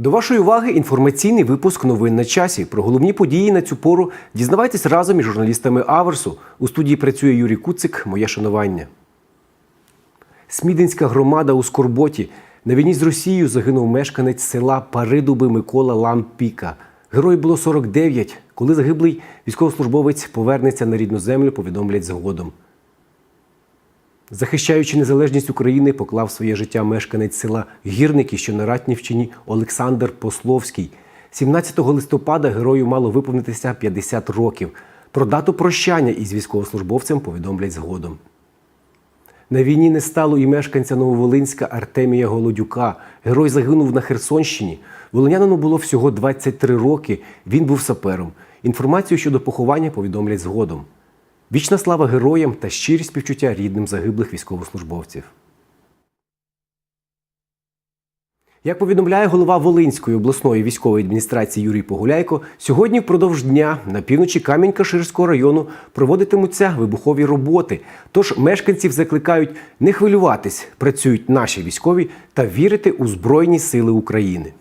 До вашої уваги інформаційний випуск новин на часі. Про головні події на цю пору дізнавайтесь разом із журналістами Аверсу. У студії працює Юрій Куцик. Моє шанування. Смідинська громада у Скорботі. На війні з Росією загинув мешканець села Паридуби Микола Лампіка. Герою було 49. Коли загиблий військовослужбовець повернеться на рідну землю, повідомлять згодом. Захищаючи незалежність України, поклав своє життя мешканець села Гірники, що на Ратнівщині Олександр Пословський. 17 листопада герою мало виповнитися 50 років. Про дату прощання із військовослужбовцем повідомлять згодом. На війні не стало і мешканця Нововолинська Артемія Голодюка. Герой загинув на Херсонщині. Волинянину було всього 23 роки. Він був сапером. Інформацію щодо поховання повідомлять згодом. Вічна слава героям та щирі співчуття рідним загиблих військовослужбовців. Як повідомляє голова Волинської обласної військової адміністрації Юрій Погуляйко, сьогодні впродовж дня на півночі Камінь-Каширського району проводитимуться вибухові роботи. Тож мешканців закликають не хвилюватись, працюють наші військові та вірити у Збройні Сили України.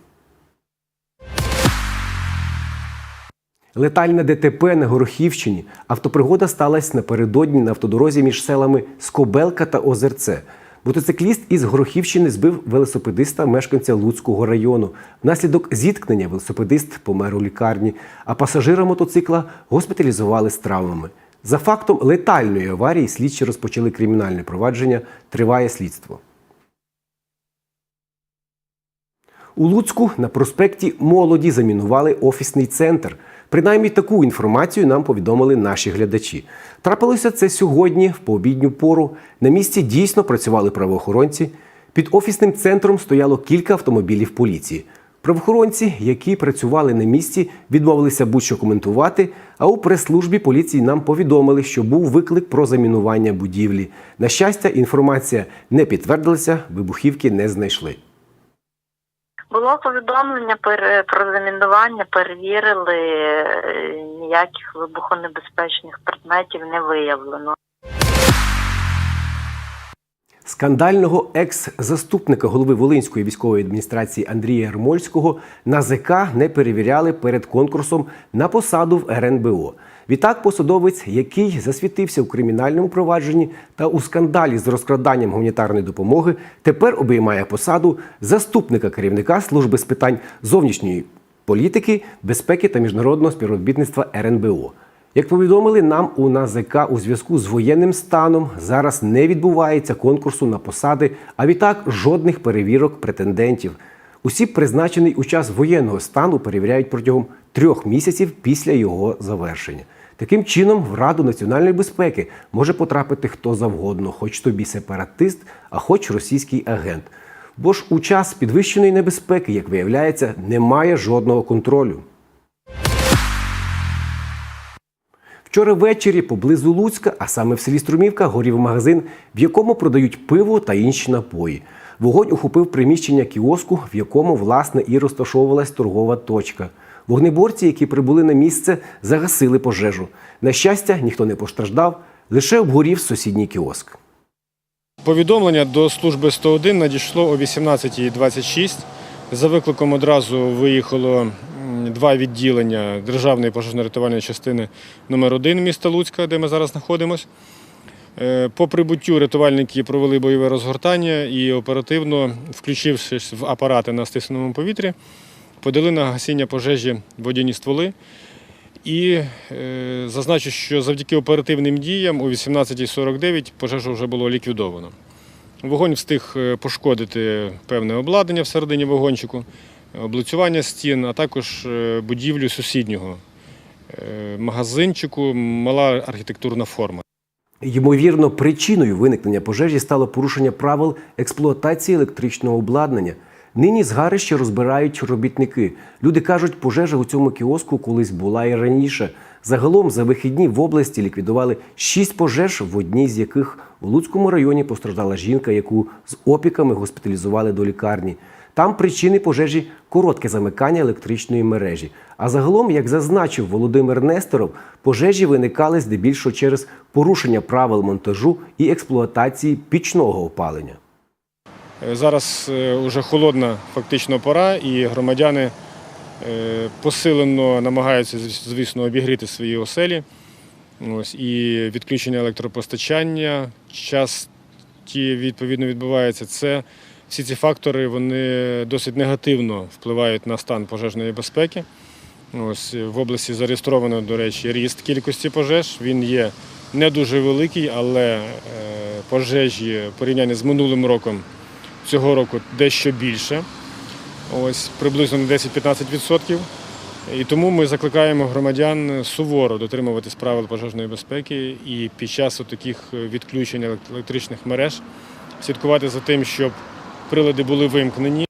Летальне ДТП на Горохівщині. Автопригода сталася напередодні на автодорозі між селами Скобелка та Озерце. Мотоцикліст із Горохівщини збив велосипедиста мешканця Луцького району. Внаслідок зіткнення велосипедист помер у лікарні, а пасажира мотоцикла госпіталізували з травмами. За фактом летальної аварії слідчі розпочали кримінальне провадження. Триває слідство. У Луцьку на проспекті Молоді замінували офісний центр. Принаймні таку інформацію нам повідомили наші глядачі. Трапилося це сьогодні, в пообідню пору. На місці дійсно працювали правоохоронці. Під офісним центром стояло кілька автомобілів поліції. Правоохоронці, які працювали на місці, відмовилися будь-що коментувати. А у прес-службі поліції нам повідомили, що був виклик про замінування будівлі. На щастя, інформація не підтвердилася, вибухівки не знайшли. Було повідомлення про замінування, перевірили, ніяких вибухонебезпечних предметів не виявлено. Скандального екс-заступника голови Волинської військової адміністрації Андрія Ермольського НАЗК не перевіряли перед конкурсом на посаду в РНБО. Відтак, посадовець, який засвітився у кримінальному провадженні та у скандалі з розкраданням гуманітарної допомоги, тепер обіймає посаду заступника керівника служби з питань зовнішньої політики, безпеки та міжнародного співробітництва РНБО. Як повідомили нам у НАЗК у зв'язку з воєнним станом, зараз не відбувається конкурсу на посади, а відтак жодних перевірок претендентів. Усі призначений у час воєнного стану перевіряють протягом трьох місяців після його завершення. Таким чином, в Раду національної безпеки може потрапити хто завгодно, хоч тобі сепаратист, а хоч російський агент. Бо ж у час підвищеної небезпеки, як виявляється, немає жодного контролю. Вчора ввечері поблизу Луцька, а саме в селі Струмівка, горів магазин, в якому продають пиво та інші напої. Вогонь охопив приміщення кіоску, в якому власне і розташовувалась торгова точка. Вогнеборці, які прибули на місце, загасили пожежу. На щастя, ніхто не постраждав, лише обгорів сусідній кіоск. Повідомлення до служби 101 надійшло о 18.26. За викликом одразу виїхало два відділення Державної пожежно-рятувальної частини номер 1 міста Луцька, де ми зараз знаходимося. Е, По прибуттю рятувальники провели бойове розгортання і оперативно, включившись в апарати на стисненому повітрі, подали на гасіння пожежі водяні стволи. І е, зазначу, що завдяки оперативним діям о 18.49 пожежу вже було ліквідовано. Вогонь встиг е, пошкодити певне обладнання всередині вагончику, облицювання стін, а також е, будівлю сусіднього магазинчику, мала архітектурна форма. Ймовірно, причиною виникнення пожежі стало порушення правил експлуатації електричного обладнання. Нині згарище розбирають робітники. Люди кажуть, пожежа у цьому кіоску колись була і раніше. Загалом за вихідні в області ліквідували шість пожеж, в одній з яких у Луцькому районі постраждала жінка, яку з опіками госпіталізували до лікарні. Там причини пожежі коротке замикання електричної мережі. А загалом, як зазначив Володимир Несторов, пожежі виникали здебільшого через порушення правил монтажу і експлуатації пічного опалення. Е, Зараз вже холодна фактично пора, і громадяни е, посилено намагаються, звісно, обігріти свої оселі. Ось, і відключення електропостачання часті відповідно відбувається. Це всі ці фактори вони досить негативно впливають на стан пожежної безпеки. Ось в області зареєстровано, до речі, ріст кількості пожеж. Він є не дуже великий, але е, пожежі в порівнянні з минулим роком цього року дещо більше. Ось приблизно на 10-15%. І тому ми закликаємо громадян суворо дотримуватись правил пожежної безпеки і під час таких відключень електричних мереж слідкувати за тим, щоб прилади були вимкнені.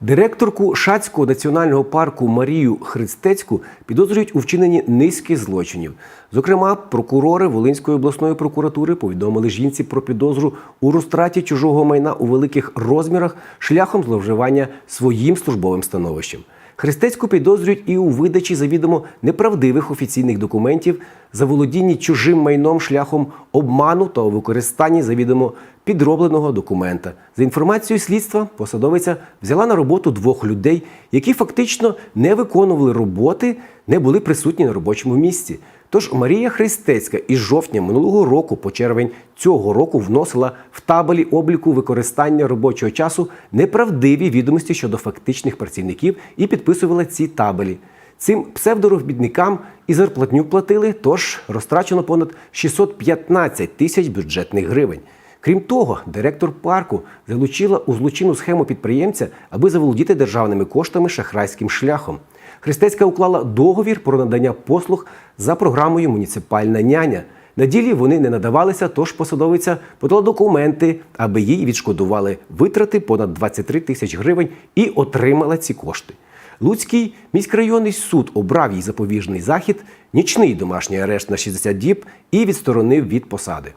Директорку Шацького національного парку Марію Христецьку підозрюють у вчиненні низки злочинів. Зокрема, прокурори Волинської обласної прокуратури повідомили жінці про підозру у розтраті чужого майна у великих розмірах шляхом зловживання своїм службовим становищем. Христецьку підозрюють і у видачі завідомо неправдивих офіційних документів, заволодінні чужим майном шляхом обману та у використанні завідомо підробленого документа. За інформацією слідства, посадовиця взяла на роботу двох людей, які фактично не виконували роботи, не були присутні на робочому місці. Тож Марія Христецька із жовтня минулого року по червень цього року вносила в табелі обліку використання робочого часу неправдиві відомості щодо фактичних працівників і підписувала ці табелі. Цим псевдоробітникам і зарплатню платили, тож розтрачено понад 615 тисяч бюджетних гривень. Крім того, директор парку залучила у злочинну схему підприємця, аби заволодіти державними коштами шахрайським шляхом. Христецька уклала договір про надання послуг за програмою Муніципальна няня. На ділі вони не надавалися, тож посадовиця подала документи, аби їй відшкодували витрати понад 23 тисяч гривень і отримала ці кошти. Луцький міськрайонний суд обрав їй запобіжний захід, нічний домашній арешт на 60 діб і відсторонив від посади.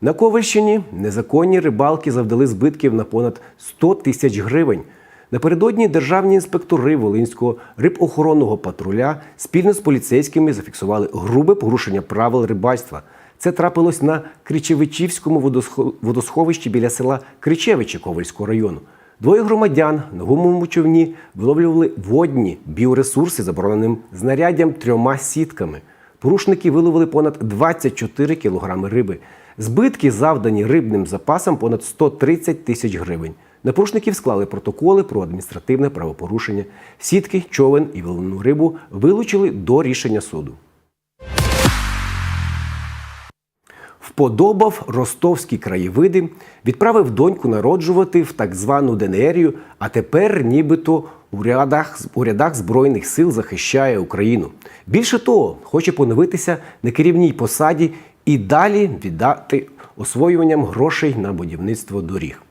На Ковальщині незаконні рибалки завдали збитків на понад 100 тисяч гривень. Напередодні державні інспектори Волинського рибохоронного патруля спільно з поліцейськими зафіксували грубе порушення правил рибальства. Це трапилось на Кричевичівському водосхо- водосховищі біля села Кричевичі Ковальського району. Двоє громадян на гумовому човні виловлювали водні біоресурси забороненим знаряддям трьома сітками. Порушники виловили понад 24 кілограми риби. Збитки, завдані рибним запасам, понад 130 тисяч гривень. На порушників склали протоколи про адміністративне правопорушення. Сітки, човен і виловлену рибу вилучили до рішення суду. Вподобав ростовські краєвиди, відправив доньку народжувати в так звану ДНРію, а тепер нібито у рядах, у рядах Збройних сил захищає Україну. Більше того, хоче поновитися на керівній посаді і далі віддати освоюванням грошей на будівництво доріг.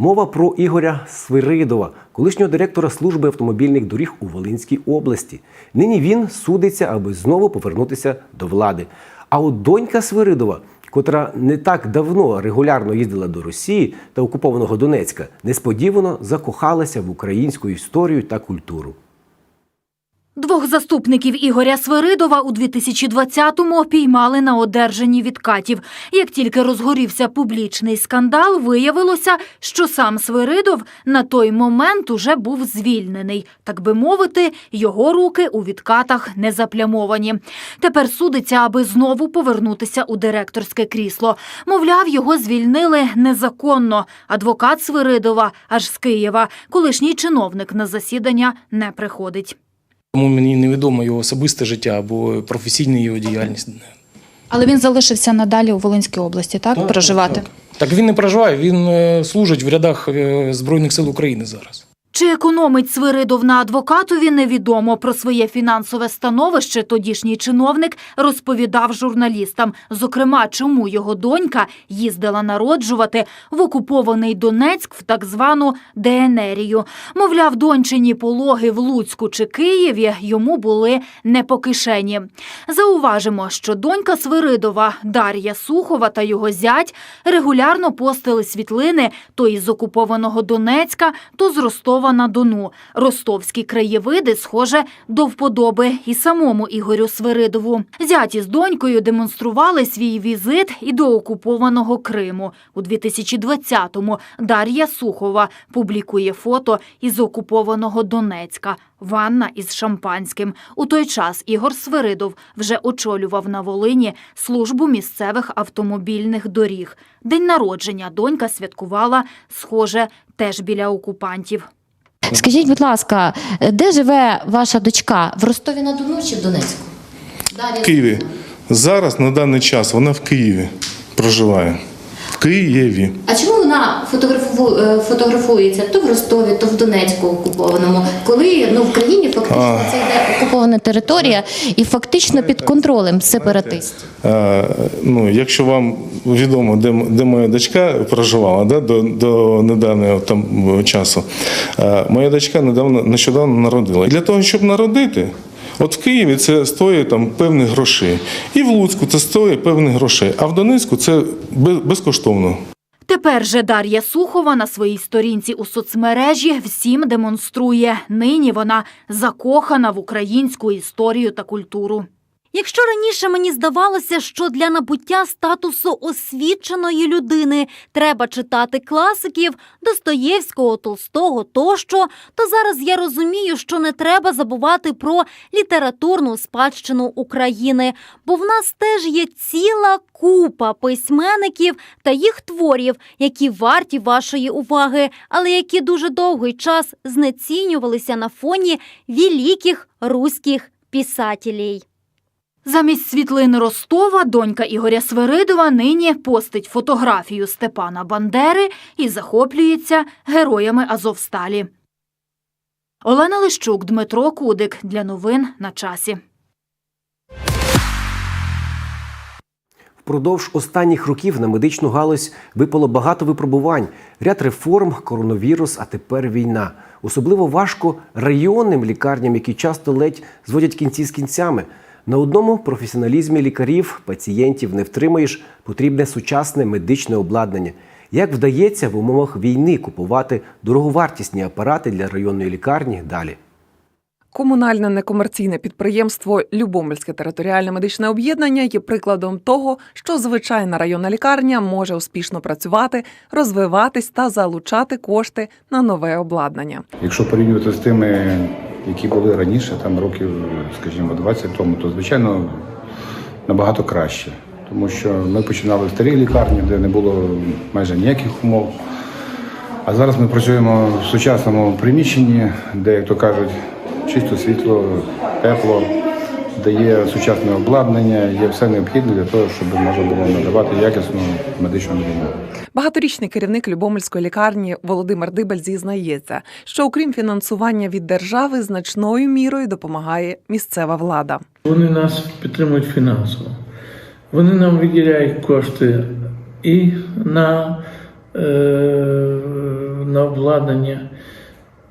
Мова про Ігоря Свиридова, колишнього директора служби автомобільних доріг у Волинській області. Нині він судиться, аби знову повернутися до влади. А от донька Свиридова, котра не так давно регулярно їздила до Росії та окупованого Донецька, несподівано закохалася в українську історію та культуру. Двох заступників Ігоря Свиридова у 2020-му піймали на одержанні відкатів. Як тільки розгорівся публічний скандал, виявилося, що сам Свиридов на той момент уже був звільнений. Так би мовити, його руки у відкатах не заплямовані. Тепер судиться, аби знову повернутися у директорське крісло. Мовляв, його звільнили незаконно. Адвокат Свиридова аж з Києва, колишній чиновник на засідання не приходить. Тому мені невідомо його особисте життя або професійна його діяльність. Але він залишився надалі у Волинській області, так? проживати? Так, так він не проживає, він е, служить в рядах е, Збройних сил України зараз. Чи економить Свиридов на адвокатові, невідомо. Про своє фінансове становище тодішній чиновник розповідав журналістам. Зокрема, чому його донька їздила народжувати в окупований Донецьк в так звану ДНРію. Мовляв, дончині пологи в Луцьку чи Києві йому були не по кишені. Зауважимо, що донька Свиридова Дар'я Сухова та його зять регулярно постили світлини то із окупованого Донецька, то з Ростова на Дону. Ростовські краєвиди, схоже, до вподоби і самому Ігорю Свиридову. Зяті з донькою демонстрували свій візит і до окупованого Криму. У 2020-му Дар'я Сухова публікує фото із окупованого Донецька. Ванна із шампанським. У той час Ігор Свиридов вже очолював на Волині службу місцевих автомобільних доріг. День народження донька святкувала, схоже, теж біля окупантів. Скажіть, будь ласка, де живе ваша дочка? В Ростові на Дону чи в Донецьку? В Києві. Зараз на даний час вона в Києві проживає. Києві. А чому вона фотографу- е, фотографується то в Ростові, то в Донецьку окупованому, коли ну в країні фактично А. це йде окупована територія і фактично під контролем сепаратистів? Е, ну, якщо вам відомо, де, де моя дочка проживала да, до, до недавнього там часу, е, моя дочка недавно нещодавно народила. І для того, щоб народити, от в Києві це стоїть там певних грошей. І в Луцьку це стоїть певних грошей, а в Донецьку це безкоштовно. Тепер же Дар'я Сухова на своїй сторінці у соцмережі всім демонструє. Нині вона закохана в українську історію та культуру. Якщо раніше мені здавалося, що для набуття статусу освіченої людини треба читати класиків Достоєвського, Толстого тощо, то зараз я розумію, що не треба забувати про літературну спадщину України, бо в нас теж є ціла купа письменників та їх творів, які варті вашої уваги, але які дуже довгий час знецінювалися на фоні великих руських писателей. Замість світлини Ростова донька Ігоря Свиридова нині постить фотографію Степана Бандери і захоплюється героями Азовсталі. Олена Лищук, Дмитро Кудик. Для новин на часі. Впродовж останніх років на медичну галузь випало багато випробувань, ряд реформ, коронавірус, а тепер війна. Особливо важко районним лікарням, які часто ледь зводять кінці з кінцями. На одному професіоналізмі лікарів пацієнтів не втримаєш, потрібне сучасне медичне обладнання. Як вдається в умовах війни купувати дороговартісні апарати для районної лікарні далі? Комунальне некомерційне підприємство Любомельське територіальне медичне об'єднання є прикладом того, що звичайна районна лікарня може успішно працювати, розвиватись та залучати кошти на нове обладнання. Якщо порівнювати з тими, які були раніше, там років, скажімо, 20 тому, то звичайно набагато краще. Тому що ми починали в старій лікарні, де не було майже ніяких умов. А зараз ми працюємо в сучасному приміщенні, де, як то кажуть, чисто світло, тепло, де є сучасне обладнання, є все необхідне для того, щоб можна було надавати якісну медичну допомогу. Багаторічний керівник Любомельської лікарні Володимир Дибель зізнається, що окрім фінансування від держави, значною мірою допомагає місцева влада. Вони нас підтримують фінансово. Вони нам виділяють кошти і на, е, на обладнання,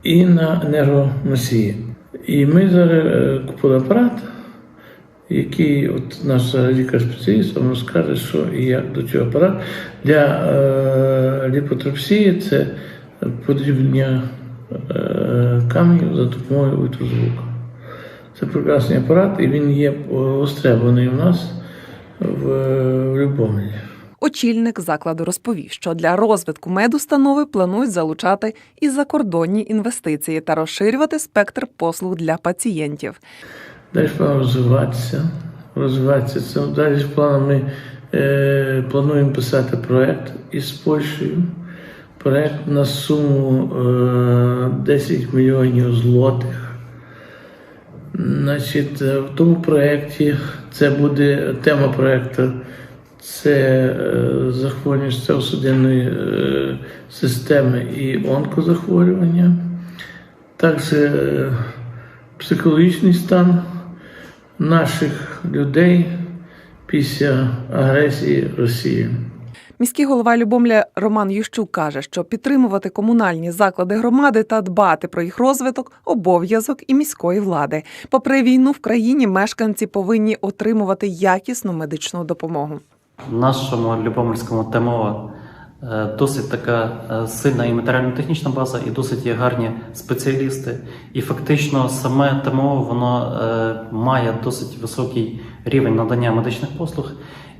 і на енергоносії. І ми зараз е, купили апарат, який от наш лікар-спеціаліст вам розкаже, що і як до цього апарат. Для е, ліпотрапсії це подрібнення е, каменів за допомогою ультразвуку. Це прекрасний апарат, і він є востребований у нас в, в Любомлі. Очільник закладу розповів, що для розвитку медустанови планують залучати і закордонні інвестиції та розширювати спектр послуг для пацієнтів. Далі план розвиватися. Розвиватися. Це далі планом ми е, плануємо писати проект із Польщею. Проект на суму е, 10 мільйонів злотих. Значить, е, в тому проєкті це буде тема проєкту це е, захворювання серцево-судинної е, системи і онкозахворювання, також психологічний стан наших людей після агресії Росії. Міський голова Любомля Роман Ющук каже, що підтримувати комунальні заклади громади та дбати про їх розвиток обов'язок і міської влади. Попри війну в країні мешканці повинні отримувати якісну медичну допомогу. В нашому Любомирському ТМО досить така е, сильна і матеріально-технічна база, і досить є гарні спеціалісти. І фактично саме ТМО воно е, має досить високий рівень надання медичних послуг.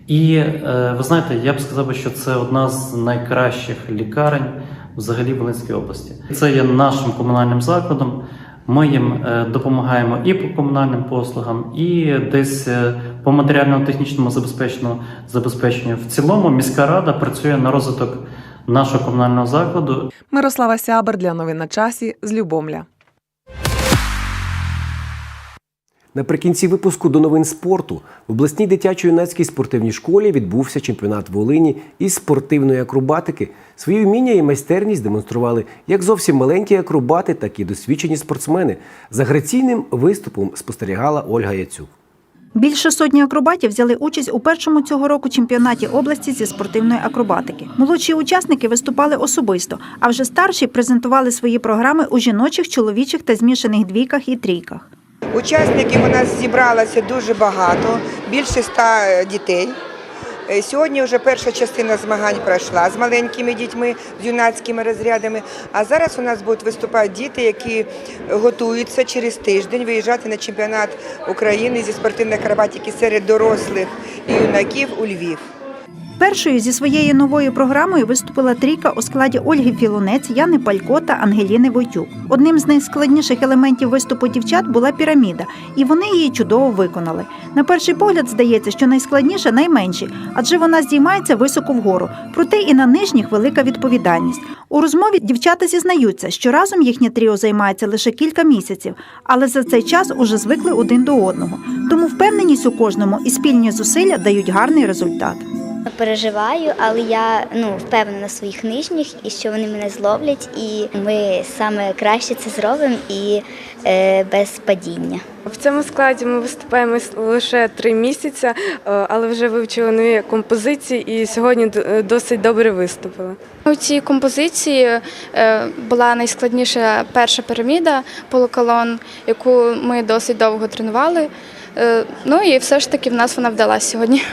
І е, ви знаєте, я б сказав, що це одна з найкращих лікарень взагалі в Волинській області. Це є нашим комунальним закладом. Ми їм е, допомагаємо і по комунальним послугам, і десь е, по матеріально-технічному забезпеченню забезпеченню. В цілому міська рада працює на розвиток нашого комунального закладу. Мирослава Сябер для новин на часі з Любомля. Наприкінці випуску до новин спорту в обласній дитячо-юнацькій спортивній школі відбувся чемпіонат Волині із спортивної акробатики. Свої вміння і майстерність демонстрували як зовсім маленькі акробати, так і досвідчені спортсмени. За граційним виступом спостерігала Ольга Яцюк. Більше сотні акробатів взяли участь у першому цього року чемпіонаті області зі спортивної акробатики. Молодші учасники виступали особисто, а вже старші презентували свої програми у жіночих, чоловічих та змішаних двійках і трійках. Учасників у нас зібралося дуже багато, більше ста дітей. Е, Сьогодні вже перша частина змагань пройшла з маленькими дітьми, з юнацькими розрядами. А зараз у нас будуть виступати діти, які готуються через тиждень виїжджати на чемпіонат України зі спортивної акробатики серед дорослих і юнаків у Львів. Першою зі своєю новою програмою виступила трійка у складі Ольги Філунець, Яни Палько та Ангеліни Войтюк. Одним з найскладніших елементів виступу дівчат була піраміда, і вони її чудово виконали. На перший погляд здається, що найскладніше найменші, адже вона здіймається високо вгору. Проте і на нижніх велика відповідальність. У розмові дівчата зізнаються, що разом їхнє тріо займається лише кілька місяців, але за цей час уже звикли один до одного. Тому впевненість у кожному і спільні зусилля дають гарний результат. Переживаю, але я ну впевнена в своїх нижніх і що вони мене зловлять, і ми саме краще це зробимо і е, без падіння. В цьому складі ми виступаємо лише три місяці, е, але вже вивчили нові композиції і сьогодні досить добре виступили. У цій композиції е, була найскладніша перша піраміда полуколон, яку ми досить довго тренували. Е, Ну і все ж таки в нас вона вдалася сьогодні.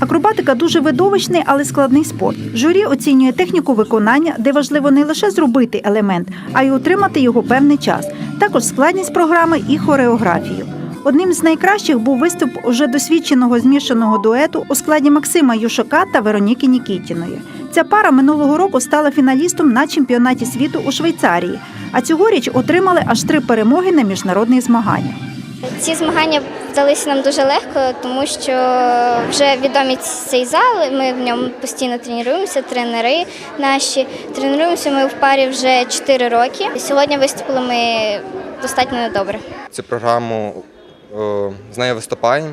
Акробатика дуже видовищний, але складний спорт. Журі оцінює техніку виконання, де важливо не лише зробити елемент, а й утримати його певний час. Також складність програми і хореографію. Одним з найкращих був виступ уже досвідченого змішаного дуету у складі Максима Юшака та Вероніки Нікітіної. Ця пара минулого року стала фіналістом на чемпіонаті світу у Швейцарії, а цьогоріч отримали аж три перемоги на міжнародних змаганнях. Ці змагання вдалися нам дуже легко, тому що вже відомі цей зал. Ми в ньому постійно тренуємося, тренери наші. Тренуємося ми в парі вже 4 роки. Сьогодні виступили ми достатньо добре. Цю програму з нею виступаємо,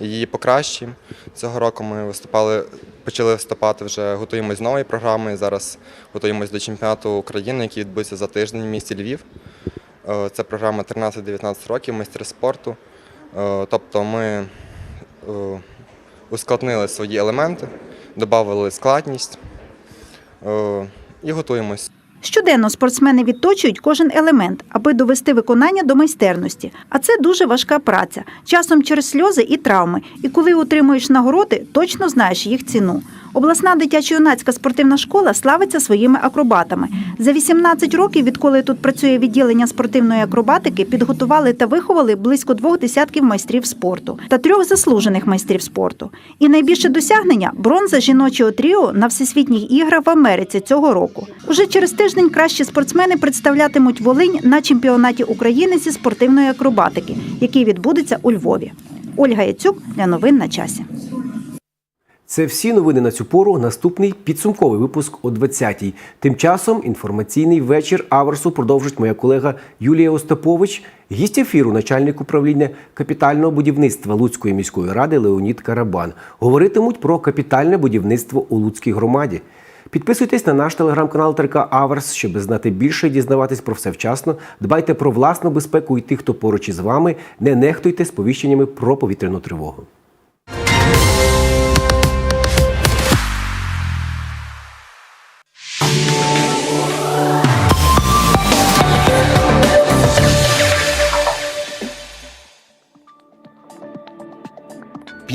її покращуємо. Цього року ми виступали, почали виступати вже готуємось з новою програмою. Зараз готуємось до чемпіонату України, який відбудеться за тиждень в місті Львів. Е, Це програма 13-19 років, майстри спорту. Е, Тобто ми е, ускладнили свої елементи, додали складність і готуємось. Щоденно спортсмени відточують кожен елемент, аби довести виконання до майстерності. А це дуже важка праця, часом через сльози і травми. І коли отримуєш нагороди, точно знаєш їх ціну. Обласна дитячо-юнацька спортивна школа славиться своїми акробатами. За 18 років, відколи тут працює відділення спортивної акробатики, підготували та виховали близько двох десятків майстрів спорту та трьох заслужених майстрів спорту. І найбільше досягнення бронза жіночого тріо на всесвітніх іграх в Америці цього року. Уже через тиждень кращі спортсмени представлятимуть Волинь на чемпіонаті України зі спортивної акробатики, який відбудеться у Львові. Ольга Яцюк для новин на часі. Це всі новини на цю пору. Наступний підсумковий випуск о 20-й. Тим часом інформаційний вечір Аверсу продовжить моя колега Юлія Остапович. Гість ефіру, начальник управління капітального будівництва Луцької міської ради Леонід Карабан. Говоритимуть про капітальне будівництво у Луцькій громаді. Підписуйтесь на наш телеграм-канал ТРК Аверс, щоб знати більше і дізнаватись про все вчасно. Дбайте про власну безпеку і тих, хто поруч із вами. Не нехтуйте сповіщеннями про повітряну тривогу.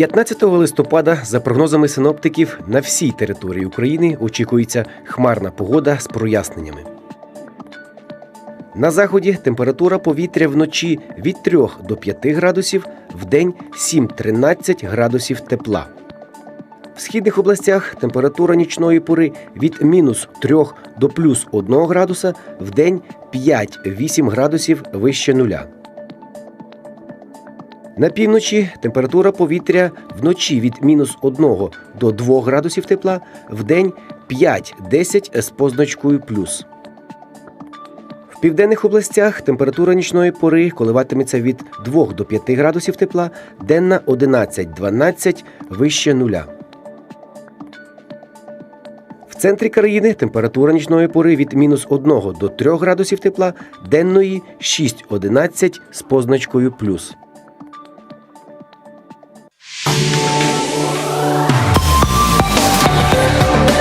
15 листопада, за прогнозами синоптиків, на всій території України очікується хмарна погода з проясненнями. На заході температура повітря вночі від 3 до 5 градусів, вдень 7-13 градусів тепла. В східних областях температура нічної пори від мінус 3 до плюс 1 градуса, вдень 5-8 градусів вище нуля. На півночі температура повітря вночі від мінус 1 до 2 градусів тепла, вдень 5-10 з позначкою плюс. В південних областях температура нічної пори коливатиметься від 2 до 5 градусів тепла, денна 11-12 вище нуля. В центрі країни температура нічної пори від мінус 1 до 3 градусів тепла, денної 6-11 з позначкою плюс.